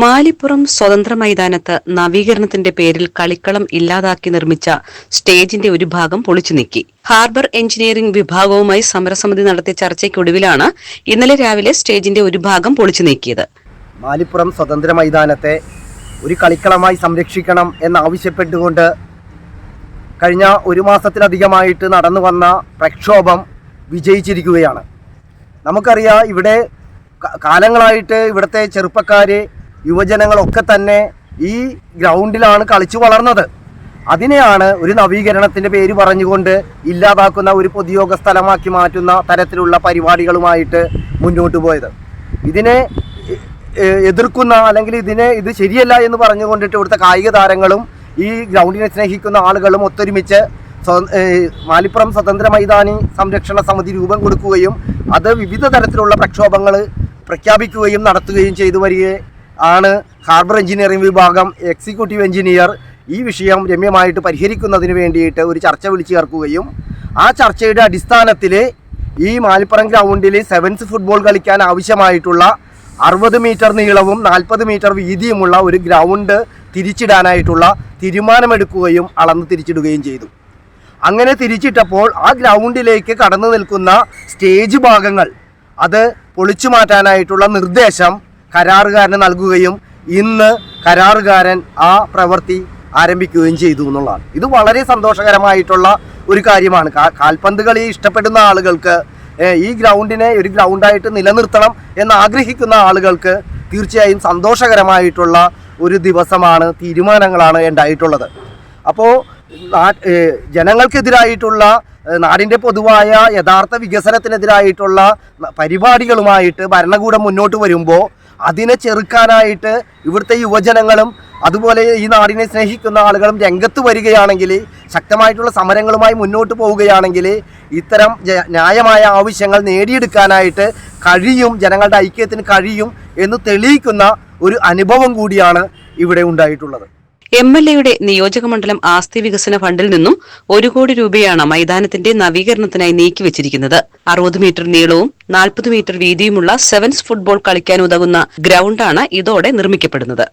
മാലിപ്പുറം സ്വതന്ത്ര മൈതാനത്ത് നവീകരണത്തിന്റെ പേരിൽ കളിക്കളം ഇല്ലാതാക്കി നിർമ്മിച്ച സ്റ്റേജിന്റെ ഒരു ഭാഗം പൊളിച്ചു നീക്കി. ഹാർബർ എഞ്ചിനീയറിംഗ് വിഭാഗവുമായി സമരസമിതി നടത്തിയ ചർച്ചയ്ക്കൊടുവിലാണ് ഇന്നലെ രാവിലെ സ്റ്റേജിന്റെ ഒരു ഭാഗം പൊളിച്ചു നീക്കിയത്. മാലിപ്പുറം സ്വതന്ത്ര മൈതാനത്തെ ഒരു കളിക്കളമായി സംരക്ഷിക്കണം എന്നാവശ്യപ്പെട്ടുകൊണ്ട് കഴിഞ്ഞ ഒരു മാസത്തിലധികമായിട്ട് നടന്നു വന്ന പ്രക്ഷോഭം വിജയിച്ചിരിക്കുകയാണ്. നമുക്കറിയാം ഇവിടെ കാലങ്ങളായിട്ട് ഇവിടുത്തെ ചെറുപ്പക്കാർ യുവജനങ്ങളൊക്കെ തന്നെ ഈ ഗ്രൗണ്ടിലാണ് കളിച്ചു വളർന്നത്. അതിനെയാണ് ഒരു നവീകരണത്തിന്റെ പേര് പറഞ്ഞുകൊണ്ട് ഇല്ലാതാക്കുന്ന ഒരു പൊതുയോഗ സ്ഥലമാക്കി മാറ്റുന്ന തരത്തിലുള്ള പരിപാടികളുമായിട്ട് മുന്നോട്ട് പോയത്. ഇതിനെ എതിർക്കുന്ന അല്ലെങ്കിൽ ഇതിനെ ഇത് ശരിയല്ല എന്ന് പറഞ്ഞുകൊണ്ടിട്ട് ഇവിടുത്തെ കായിക താരങ്ങളും ഈ ഗ്രൗണ്ടിനെ സ്നേഹിക്കുന്ന ആളുകളും ഒത്തൊരുമിച്ച് മാലിപ്പുറം സ്വതന്ത്ര മൈതാനി സംരക്ഷണ സമിതി രൂപം കൊടുക്കുകയും അത് വിവിധ തരത്തിലുള്ള പ്രക്ഷോഭങ്ങൾ പ്രഖ്യാപിക്കുകയും നടത്തുകയും ചെയ്തു വരികയെ ആണ് ഹാർബർ എഞ്ചിനീയറിംഗ് വിഭാഗം എക്സിക്യൂട്ടീവ് എഞ്ചിനീയർ ഈ വിഷയം രമ്യമായിട്ട് പരിഹരിക്കുന്നതിന് വേണ്ടിയിട്ട് ഒരു ചർച്ച വിളിച്ചു ചേർക്കുകയും ആ ചർച്ചയുടെ അടിസ്ഥാനത്തിൽ ഈ മാലിപ്പുറം ഗ്രൗണ്ടിൽ സെവൻസ് ഫുട്ബോൾ കളിക്കാൻ ആവശ്യമായിട്ടുള്ള അറുപത് മീറ്റർ നീളവും നാൽപ്പത് മീറ്റർ വീതിയുമുള്ള ഒരു ഗ്രൗണ്ട് തിരിച്ചിടാനായിട്ടുള്ള തീരുമാനമെടുക്കുകയും അളന്ന് തിരിച്ചിടുകയും ചെയ്തു. അങ്ങനെ തിരിച്ചിട്ടപ്പോൾ ആ ഗ്രൗണ്ടിലേക്ക് കടന്നു നിൽക്കുന്ന സ്റ്റേജ് ഭാഗങ്ങൾ അത് പൊളിച്ചു മാറ്റാനായിട്ടുള്ള നിർദ്ദേശം കരാറുകാരന് നൽകുകയും ഇന്ന് കരാറുകാരൻ ആ പ്രവൃത്തി ആരംഭിക്കുകയും ചെയ്തു എന്നുള്ളതാണ്. ഇത് വളരെ സന്തോഷകരമായിട്ടുള്ള ഒരു കാര്യമാണ്. കാൽപന്ത് കളി ഇഷ്ടപ്പെടുന്ന ആളുകൾക്ക് ഈ ഗ്രൗണ്ടിനെ ഒരു ഗ്രൗണ്ടായിട്ട് നിലനിർത്തണം എന്ന് ആഗ്രഹിക്കുന്ന ആളുകൾക്ക് തീർച്ചയായും സന്തോഷകരമായിട്ടുള്ള ഒരു ദിവസമാണ് തീരുമാനങ്ങളാണ് ഉണ്ടായിട്ടുള്ളത്. അപ്പോൾ ജനങ്ങൾക്കെതിരായിട്ടുള്ള നാടിന്റെ പൊതുവായ യഥാർത്ഥ വികസനത്തിനെതിരായിട്ടുള്ള പരിപാടികളുമായിട്ട് ഭരണകൂടം മുന്നോട്ട് വരുമ്പോൾ അതിനെ ചെറുക്കാനായിട്ട് ഇവിടുത്തെ യുവജനങ്ങളും അതുപോലെ ഈ നാടിനെ സ്നേഹിക്കുന്ന ആളുകളും രംഗത്ത് വരികയാണെങ്കിൽ ശക്തമായിട്ടുള്ള സമരങ്ങളുമായി മുന്നോട്ട് പോവുകയാണെങ്കിൽ ഇത്തരം ന്യായമായ ആവശ്യങ്ങൾ നേടിയെടുക്കാനായിട്ട് കഴിയും ജനങ്ങളുടെ ഐക്യത്തിന് കഴിയും എന്ന് തെളിയിക്കുന്ന ഒരു അനുഭവം കൂടിയാണ് ഇവിടെ ഉണ്ടായിട്ടുള്ളത്. എം എൽ എയുടെ നിയോജകമണ്ഡലം ആസ്തി വികസന ഫണ്ടിൽ നിന്നും ഒരു കോടി രൂപയാണ് മൈതാനത്തിന്റെ നവീകരണത്തിനായി നീക്കിവച്ചിരിക്കുന്നത് അറുപത് മീറ്റർ നീളവും നാൽപ്പത് മീറ്റർ വീതിയുമുള്ള സെവൻസ് ഫുട്ബോൾ കളിക്കാൻ ഉതകുന്ന ഗ്രൗണ്ടാണ് ഇതോടെ നിർമ്മിക്കപ്പെടുന്നത്.